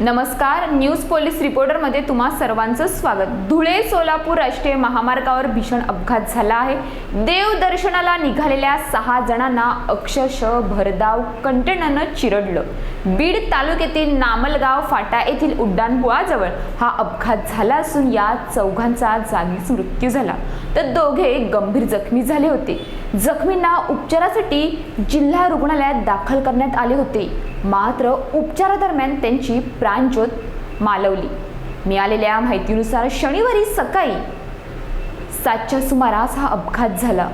नमस्कार news police रिपोर्टरमध्ये तुम्हा सर्वांचं स्वागत. धुळे सोलापूर राष्ट्रीय महामार्गावर भीषण अपघात झाला आहे. देवदर्शनाला निघालेल्या सहा जणांना अक्षरशः भरधाव कंटेनरनं चिरडलं. बीड तालुक्यातील नामलगाव फाटा येथील उड्डाणपुळाजवळ हा अपघात झाला असून या चौघांचा जागीच मृत्यू झाला. तर दोघे गंभीर जखमी झाले होते. जखमींना उपचारासाठी जिल्हा रुग्णालयात दाखल करण्यात आले होते. मात्र उपचारादरम्यान त्यांची प्राणज्योत मालवली. मिळालेल्या माहितीनुसार शनिवारी सकाळी सातच्या सुमारास हा अपघात झाला.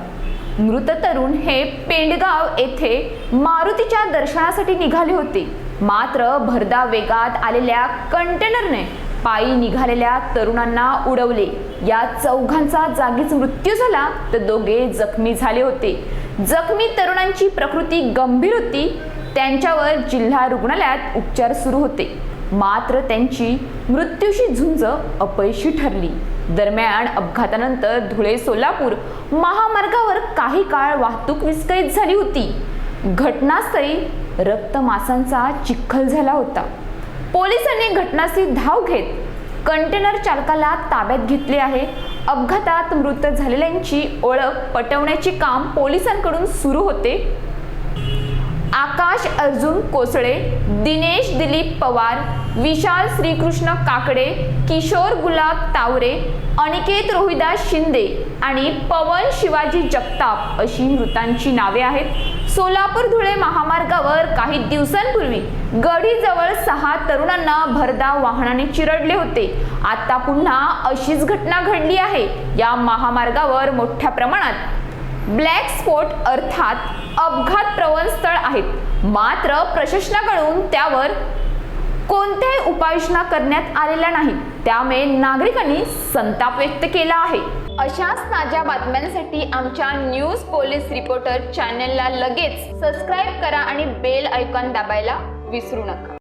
मृत तरुण हे पेंडगाव येथे मारुतीच्या दर्शनासाठी निघाले होते. मात्र भरदा वेगात आलेल्या कंटेनरने पायी निघालेल्या तरुणांना उडवले. या चौघांचा जागीच मृत्यू झाला तर दोघे जखमी झाले होते. जखमी तरुणांची प्रकृती गंभीर होती. त्यांच्यावर जिल्हा रुग्णालयात उपचार सुरू होते. मात्र त्यांची मृत्यूशी झुंज अपयशी ठरली. दरम्यान अपघातानंतर धुळे सोलापूर महामार्गावर काही काळ वाहतूक विस्कळीत झाली होती. घटनास्थळी रक्त मासांचा चिखल झाला होता. पोलिसांनी घटनास्थळी धाव घेत कंटेनर चालकाला ताब्यात घेतले आहे. अपघातात मृत झालेल्यांची ओळख पटवण्याचे काम पोलिसांकडून सुरू होते. आकाश अर्जुन कोसळे दिनेश दिलीप पवार विशाल श्रीकृष्ण काकडे किशोर गुलाब तावरे अनिकेत रोहिदास शिंदे आणि पवन शिवाजी जगताप अशी मृतांची नावे आहेत. सोलापूर धुळे महामार्गावर काही दिवसांपूर्वी गढीजवळ सहा तरुणांना भरधाव वाहनाने चिरडले होते. आता पुन्हा अशीच घटना घडली आहे. या महामार्गावर मोठ्या प्रमाणात ब्लॅक स्पॉट अर्थात अपघात प्रवण स्थळ आहेत. मात्र प्रशासनाकडून त्यावर कोणत्याही उपाययोजना करण्यात आलेल्या नाही. त्यामुळे नागरिकांनी संताप व्यक्त केला आहे. अशाच ताज्या बातम्यांसाठी आमच्या न्यूज पोलीस रिपोर्टर चॅनलला लगेच सबस्क्राईब करा आणि बेल ऐकॉन दाबायला विसरू नका.